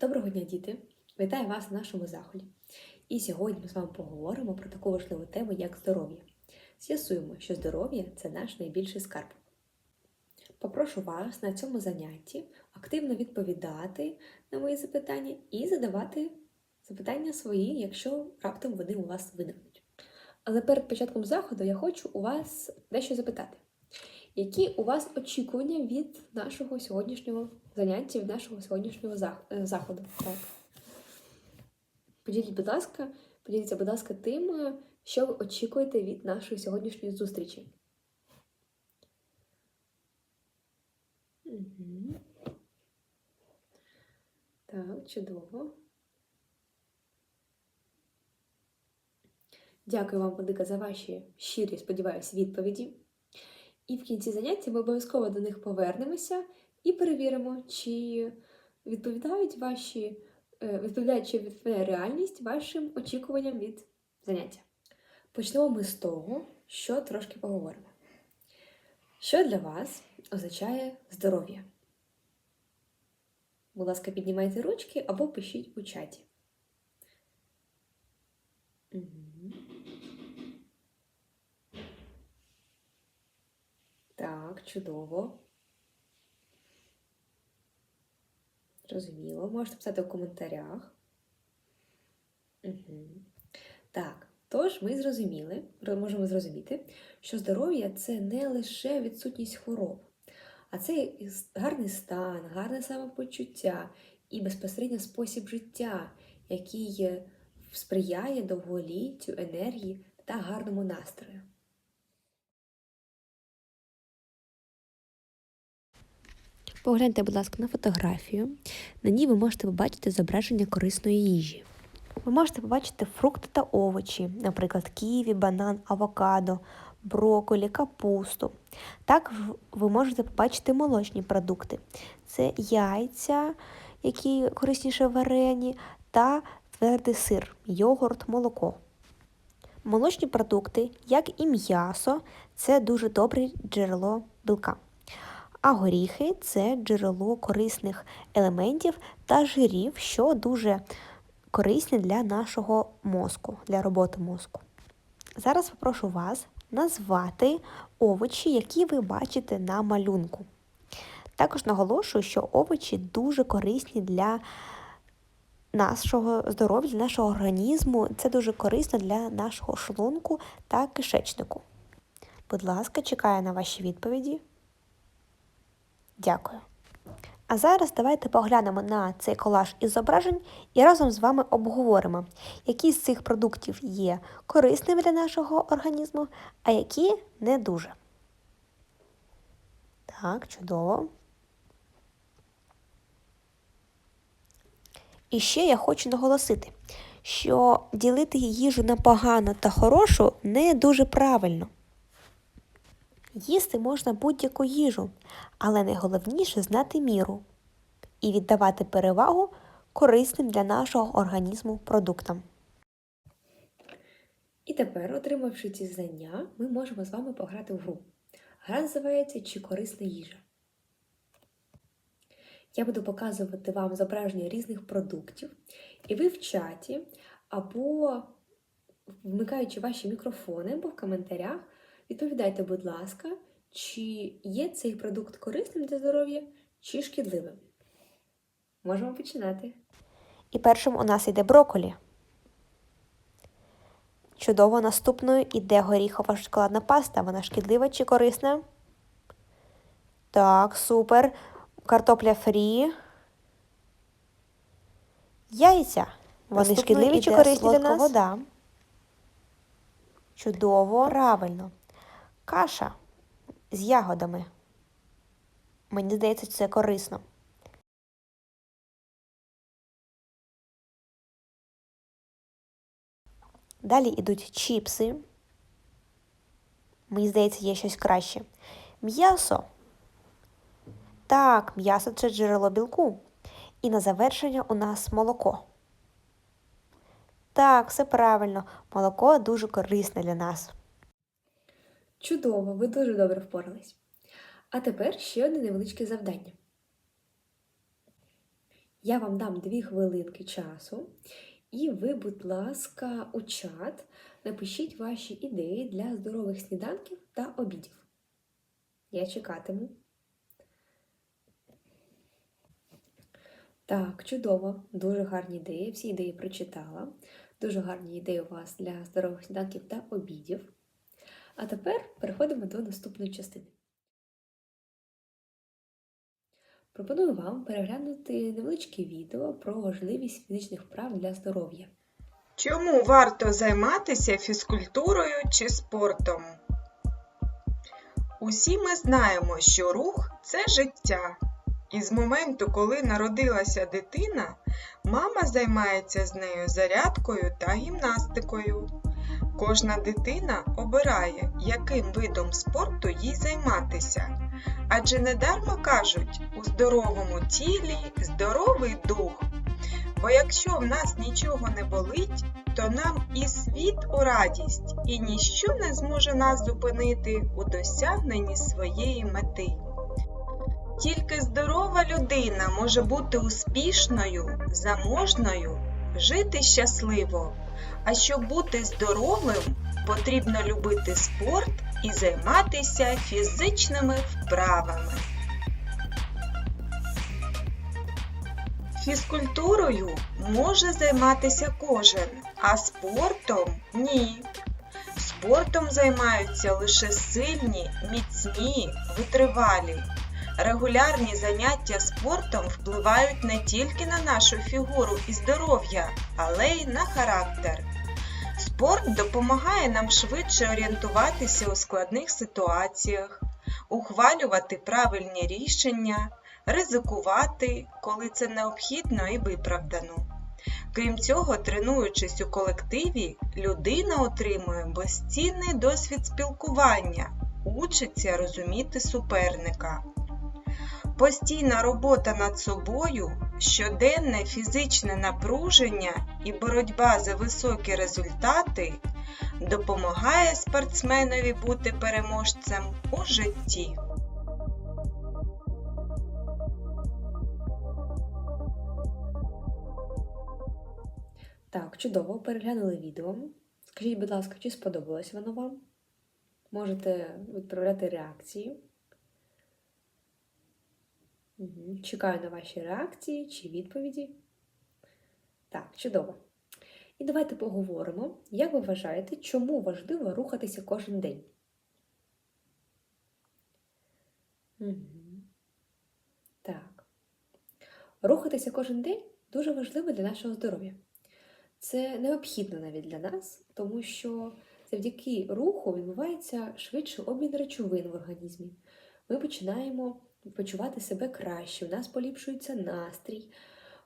Доброго дня, діти! Вітаю вас на нашому заході. І сьогодні ми з вами поговоримо про таку важливу тему, як здоров'я. З'ясуємо, що здоров'я це наш найбільший скарб. Попрошу вас на цьому занятті активно відповідати на мої запитання і задавати запитання свої, якщо раптом вони у вас виникнуть. Але перед початком заходу я хочу у вас дещо запитати. Які у вас очікування від нашого сьогоднішнього заняття, від нашого сьогоднішнього е, заходу? Так. Поділіть, будь ласка, поділіться, будь ласка, тим, е, що ви очікуєте від нашої сьогоднішньої зустрічі. Угу. Так, чудово. Дякую вам, велика, за ваші щирі, сподіваюся, відповіді. І в кінці заняття ми обов'язково до них повернемося і перевіримо, чи відповідають ваші, е, відповідає, чи відповідає реальність вашим очікуванням від заняття. Почнемо ми з того, що трошки поговоримо. Що для вас означає здоров'я? Будь ласка, піднімайте ручки або пишіть у чаті. Мгм. Так, чудово. Зрозуміло. Можете писати в коментарях. Угу. Так, тож ми зрозуміли, можемо зрозуміти, що здоров'я це не лише відсутність хвороб, а це гарний стан, гарне самопочуття і безпосередньо спосіб життя, який е, сприяє довголіттю, енергії та гарному настрою. Погляньте, будь ласка, на фотографію. На ній ви можете побачити зображення корисної їжі. Ви можете побачити фрукти та овочі, наприклад, ківі, банан, авокадо, брокколі, капусту. Також ви можете побачити молочні продукти. Це яйця, які корисніше варені, та твердий сир, йогурт, молоко. Молочні продукти, як і м'ясо, це дуже добре джерело білка. А горіхи це джерело корисних елементів та жирів, що дуже корисні для нашого мозку, для роботи мозку. Зараз попрошу вас назвати овочі, які ви бачите на малюнку. Також наголошую, що овочі дуже корисні для нашого здоров'я, для нашого організму. Це дуже корисно для нашого шлунку та кишечнику. Будь ласка, чекаю на ваші відповіді. Дякую. А зараз давайте поглянемо на цей колаж із зображень і разом з вами обговоримо, які з цих продуктів є корисними для нашого організму, а які не дуже. Так, чудово. І ще я хочу наголосити, що ділити їжу на погану та хорошу не дуже правильно. Їсти можна будь-яку їжу, але найголовніше знати міру і віддавати перевагу корисним для нашого організму продуктам. І тепер, отримавши ці знання, ми можемо з вами пограти в гру. Гра називається Чи корисна їжа. Я буду показувати вам зображення різних продуктів, і ви в чаті або вмикаючи ваші мікрофони або в коментарях, відповідайте, будь ласка, чи є цей продукт корисним для здоров'я, чи шкідливим. Можемо починати. І першим у нас йде брокколі. Чудово, наступною іде горіхова шоколадна паста. Вона шкідлива чи корисна? Так, супер. Картопля фрі. Яйця. Вони Наступною шкідливі чи корисні для нас? вода. Чудово, правильно. Каша з ягодами. Мені здається, це корисно. Далі йдуть чіпси. Мені здається, є щось краще. М'ясо. Так, м'ясо це джерело білку. І на завершення у нас молоко. Так, все правильно. Молоко дуже корисне для нас. Чудово, ви дуже добре впорались. А тепер ще одне невеличке завдання. Я вам дам дві хвилинки часу, і ви, будь ласка, у чат напишіть ваші ідеї для здорових сніданків та обідів. Я чекатиму. Так, чудово, дуже гарні ідеї. Всі ідеї прочитала. Дуже гарні ідеї у вас для здорових сніданків та обідів. А тепер переходимо до наступної частини. Пропоную вам переглянути невеличке відео про важливість фізичних вправ для здоров'я. Чому варто займатися фізкультурою чи спортом? Усі ми знаємо, що рух це життя. І з моменту, коли народилася дитина, мама займається з нею зарядкою та гімнастикою. Кожна дитина обирає, яким видом спорту їй займатися. Адже недармо кажуть, у здоровому тілі здоровий дух. Бо якщо в нас нічого не болить, то нам і світ у радість, і ніщо не зможе нас зупинити у досягненні своєї мети. Тільки здорова людина може бути успішною, заможною, жити щасливо. А щоб бути здоровим, потрібно любити спорт і займатися фізичними вправами. Фізкультурою може займатися кожен, а спортом ні. Спортом займаються лише сильні, міцні, витривалі. Регулярні заняття спортом впливають не тільки на нашу фігуру і здоров'я, але й на характер. Спорт допомагає нам швидше орієнтуватися у складних ситуаціях, ухвалювати правильні рішення, ризикувати, коли це необхідно і виправдано. Крім цього, тренуючись у колективі, людина отримує безцінний досвід спілкування, учиться розуміти суперника. Постійна робота над собою, щоденне фізичне напруження і боротьба за високі результати допомагає спортсменові бути переможцем у житті. Так, чудово, переглянули відео. Скажіть, будь ласка, чи сподобалось воно вам? Можете відправляти реакції. Чекаю на ваші реакції чи відповіді. Так, чудово. І давайте поговоримо, як ви вважаєте, чому важливо рухатися кожен день? Так. Рухатися кожен день дуже важливо для нашого здоров'я. Це необхідно навіть для нас, тому що завдяки руху відбувається швидше обмін речовин в організмі. Ми починаємо почувати себе краще, у нас поліпшується настрій,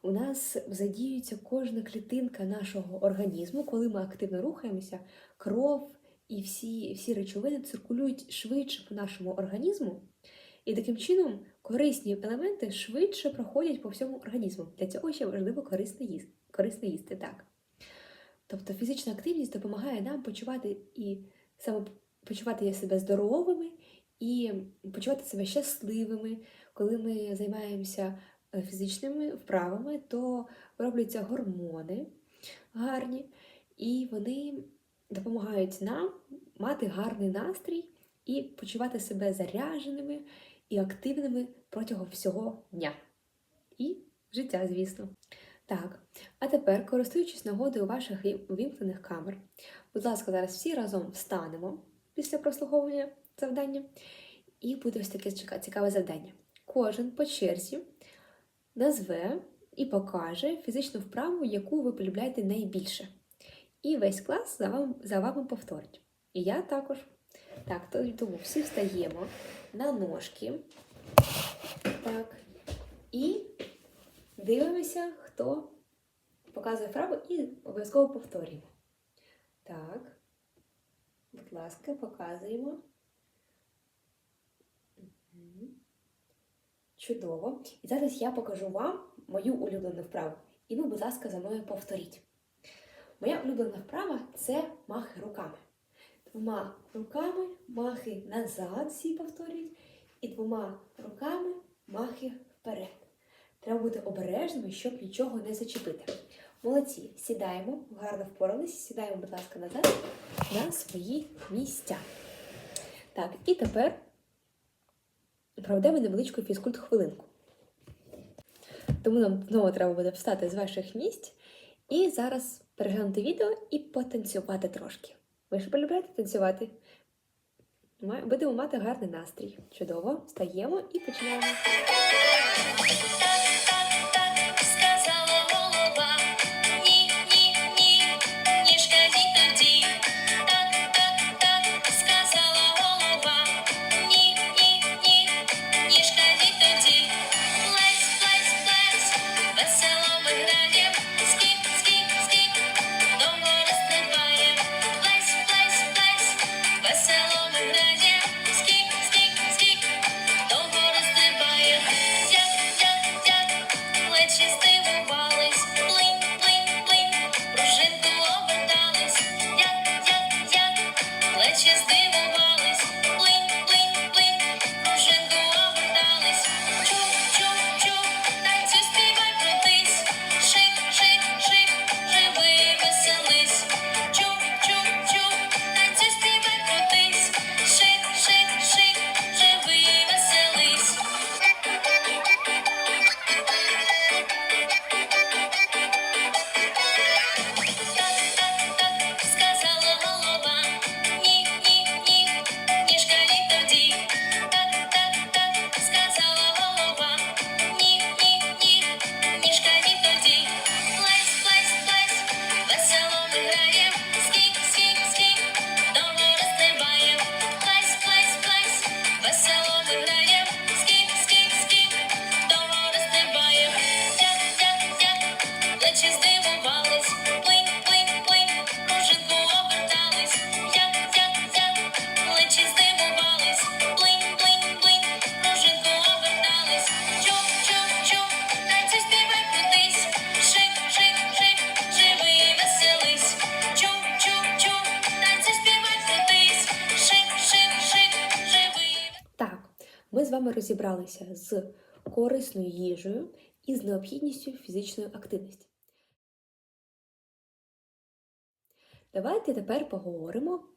у нас задіюється кожна клітинка нашого організму, коли ми активно рухаємося, кров і всі, всі речовини циркулюють швидше по нашому організму. І таким чином корисні елементи швидше проходять по всьому організму. Для цього ще важливо корисно їсти. Корисно їсти так. Тобто фізична активність допомагає нам почувати і саме почувати себе здоровими і почувати себе щасливими. Коли ми займаємося фізичними вправами, то робляться гормони гарні, і вони допомагають нам мати гарний настрій і почувати себе зарядженими і активними протягом всього дня. І життя, звісно. Так, а тепер, користуючись нагодою ваших увімкнених камер, будь ласка, зараз всі разом встанемо після прослуховування завдання, і буде ось таке цікаве завдання. Кожен по черзі назве і покаже фізичну вправу, яку ви полюбляєте найбільше. І весь клас за вами, за вами повторить. І я також. Так, тому всі встаємо на ножки. Так. І дивимося, хто показує вправу і обов'язково повторюємо. Так, будь ласка, показуємо. Чудово. І зараз я покажу вам мою улюблену вправу. І ви, будь ласка, за мною повторіть. Моя улюблена вправа це махи руками. Двома руками махи назад, всі повторюють, і двома руками махи вперед. Треба бути обережними, щоб нічого не зачепити. Молодці, сідаємо, гарно впоралися, сідаємо, будь ласка, назад на свої місця. Так, і тепер проведемо невеличку фізкульт-хвилинку. Тому нам знову треба буде встати з ваших місць і зараз переглянути відео і потанцювати трошки. Ви ж полюбляєте танцювати? Будемо мати гарний настрій. Чудово, встаємо і починаємо. вами розібралися з корисною їжею і з необхідністю фізичної активності. Давайте тепер поговоримо про